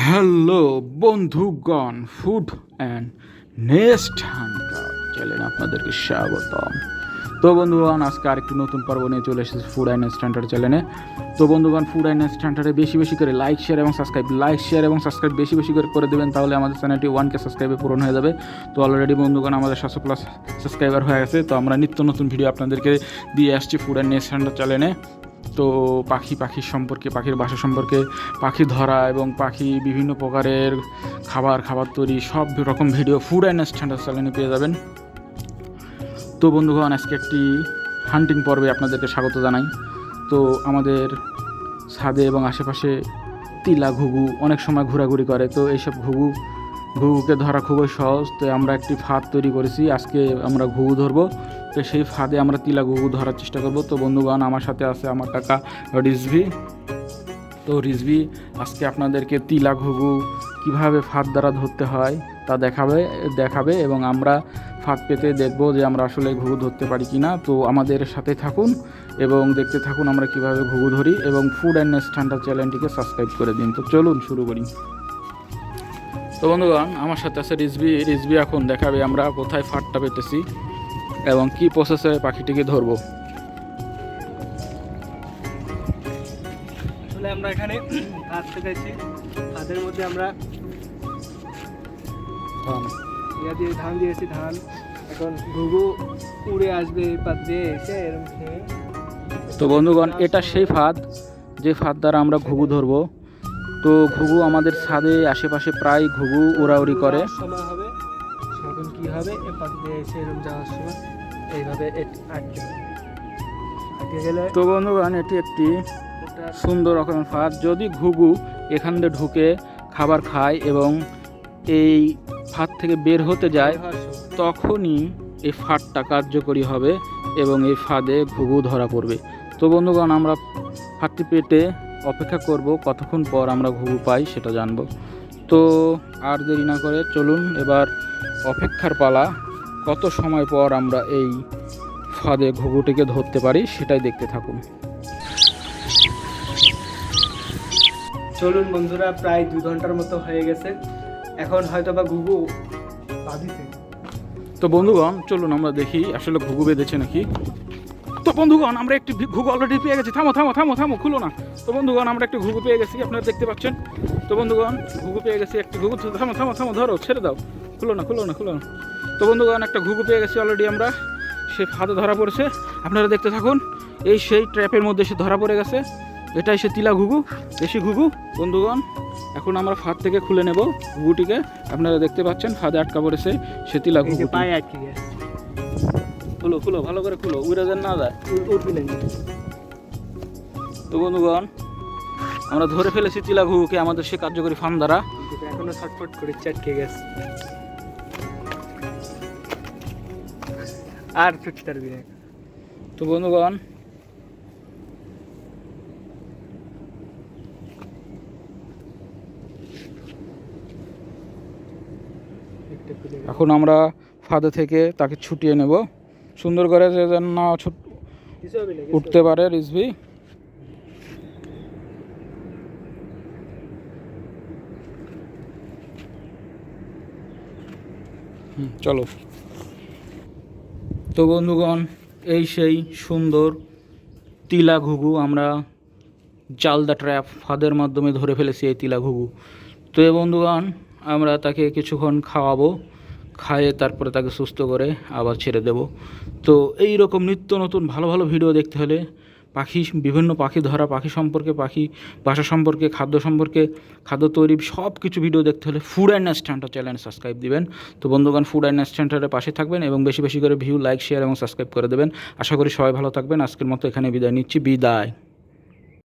Hello বন্ধুগণ food and nest Hunter চ্যানেলে আপনাদেরকে স্বাগতম। তো বন্ধুগণ, আজকে আরেকটি নতুন পর্ব নিয়ে চলে এসেছে ফুড অ্যান্ড নেস্ট হান্টার চ্যানেলে তো বন্ধুগণ ফুড অ্যান্ড নেস্ট হান্টারে বেশি বেশি করে লাইক শেয়ার এবং সাবস্ক্রাইব লাইক শেয়ার এবং সাবস্ক্রাইব বেশি বেশি করে করে দেবেন, তাহলে আমাদের চ্যানেলটি ওয়ান কে সাবস্ক্রাইবে পূরণ হয়ে যাবে। তো অলরেডি বন্ধুগণ, আমাদের সাতশো প্লাস সাবস্ক্রাইবার হয়ে গেছে। তো আমরা নিত্য নতুন ভিডিও আপনাদেরকে দিয়ে আসছি ফুড অ্যান্ড নেস্ট হান্টার চ্যানেলে তো পাখি পাখির সম্পর্কে, পাখির বাসা সম্পর্কে পাখি ধরা এবং পাখি বিভিন্ন প্রকারের খাবার খাবার তৈরি, সব রকম ভিডিও ফুড অ্যান্ড স্ট্যান্ডার্ড চ্যানেলে পেয়ে যাবেন। তো বন্ধুগণ, আজকে একটি হান্টিং পর্বে আপনাদেরকে স্বাগত জানাই। তো আমাদের ছাদে এবং আশেপাশে তিলা ঘুঘু অনেক সময় ঘোরাঘুরি করে। তো এইসব ঘুঘু, ঘুঘুকে ধরা খুবই সহজ। তো আমরা একটি ফাঁদ তৈরি করেছি। আজকে আমরা ঘুঘু ধরবো। তো সেই ফাঁদে আমরা তিলা ঘুঘু ধরার চেষ্টা করব। তো বন্ধুগণ, আমার সাথে আছে আমার কাকা রিজভি। তো রিজভি, আজকে আপনাদেরকে তিলা ঘুঘু কীভাবে ফাঁদ দ্বারা ধরতে হয় তা দেখাবে দেখাবে এবং আমরা ফাঁদ পেতে দেখব যে আমরা আসলে ঘুঘু ধরতে পারি কি না তো আমাদের সাথে থাকুন এবং দেখতে থাকুন আমরা কীভাবে ঘুঘু ধরি এবং ফুড অ্যান্ড স্ট্যান্ডার্ড চ্যানেলটিকে সাবস্ক্রাইব করে দিন। তো চলুন শুরু করি। তো বন্ধুগণ, আমার সাথে আছে রিজবি রিজবি এখন দেখাবে আমরা কোথায় ফাঁদটা পেতেছি। এবং কি প্রসেসে পাখিটিকে ধরবো? আসলে আমরা এখানে কাজ পেতেছি কাজের মধ্যে আমরা ইয়া দিয়ে ধান দিয়েছি ধান। এখন ঘুঘু উড়ে আসবে পাত দিয়ে এসে এরকম খেয়ে তো বন্ধুগণ এটা সেই ফাঁদ যে ফাঁদ দ্বারা আমরা ঘুঘু ধরবো। তো ঘুঘু আমাদের ছাদে আশেপাশে প্রায় ঘুঘু উড়াউড়ি করে। সময় হবে। তখন কি হবে? এ পাত দিয়ে এসে এরকম যাওয়ার সময় এইভাবে আটকে আটকে গেলে তো বন্ধুগণ এটি একটি সুন্দর রকমের ফাঁদ। যদি ঘুঘু এখান দিয়ে ঢুকে খাবার খায় এবং এই ফাঁদ থেকে বের হতে যায় তখনই এই ফাঁদটা কার্যকরী হবে এবং এই ফাঁদে ঘুঘু ধরা পড়বে। তো বন্ধুগণ আমরা ফাঁদটি পেটে অপেক্ষা করব। কতক্ষণ পর আমরা ঘুঘু পাই সেটা জানব। তো আর দেরি না করে চলুন এবার অপেক্ষার পালা। কত সময় পর আমরা এই ফাঁদে ঘুঘুটিকে ধরতে পারি সেটাই দেখতে থাকুন। চলুন বন্ধুরা প্রায় দু ঘণ্টার মতো হয়ে গেছে। এখন হয়তো বা ঘুঘু তো বন্ধুগণ চলুন আমরা দেখি আসলে ঘুঘু বেঁধেছে নাকি। তো বন্ধুগণ আমরা একটি ঘুঘু অলরেডি পেয়ে গেছি। থামো থামো থামো থামো খুলো না। তো বন্ধুগণ আমরা একটি ঘুঘু পেয়ে গেছি আপনারা দেখতে পাচ্ছেন। তো বন্ধুগণ ঘুঘু পেয়ে গেছি একটি ঘুঘু। থামো থামো থামো ধরো ছেড়ে দাও। খুলো না খুলো না খুলো না। তো বন্ধুগণ একটা ঘুঘু পেয়ে গেছি অলরেডি আমরা। সে ফাঁদে ধরা পড়েছে। আপনারা দেখতে থাকুন এই সেই ট্র্যাপের মধ্যে সে ধরা পড়ে গেছে। এটাই সে তিলা ঘুঘু দেশি ঘুঘু। বন্ধুগণ এখন আমরা ফাঁদ থেকে খুলে নেব ঘুঘুটিকে। আপনারা দেখতে পাচ্ছেন ফাঁদে আটকা পড়েছে সে তিলা ঘুঘু পায়ে আটকে গেছে। খুলো খুলো ভালো করে খুলো উড়ে যেন না যায়। তো বন্ধুগণ আমরা ধরে ফেলেছি তিলা ঘুঘুকে আমাদের সে কার্যকরী ফার্ম দ্বারা। এখনও ছটফট করে চাটকে গেছে। আর ছুটতে পারবি না। তো বন্ধুগণ। এখন আমরা ফাঁদে থেকে তাকে ছুটিয়ে নেব। সুন্দর করে যে যেন না উঠতে পারে রিসভি চলো। তো বন্ধুগণ, এই সেই সুন্দর তিলা ঘুঘু আমরা জালদা ট্র্যাপ ফাঁদের মাধ্যমে ধরে ফেলেছি এই তিলা ঘুঘু। তো এই বন্ধুগণ, আমরা তাকে কিছুক্ষণ খাওয়াবো খাইয়ে তারপরে তাকে সুস্থ করে আবার ছেড়ে দেব। তো এই রকম নিত্য নতুন ভালো ভালো ভিডিও দেখতে হলে পাখি, বিভিন্ন পাখি ধরা, পাখি সম্পর্কে, পাখি বাসা সম্পর্কে, খাদ্য সম্পর্কে, খাদ্য তৈরি, সব কিছু ভিডিও দেখতে হলে food and standard channel subscribe দিবেন। তো বন্ধুগণ ফুড অ্যান্ড স্ট্যান্ডার্ডের পাশে থাকবেন এবং বেশি বেশি করে ভিউ লাইক শেয়ার এবং সাবস্ক্রাইব করে দেবেন। আশা করি সবাই ভালো থাকবেন। আজকের মতো এখানে বিদায় নিচ্ছি। বিদায়।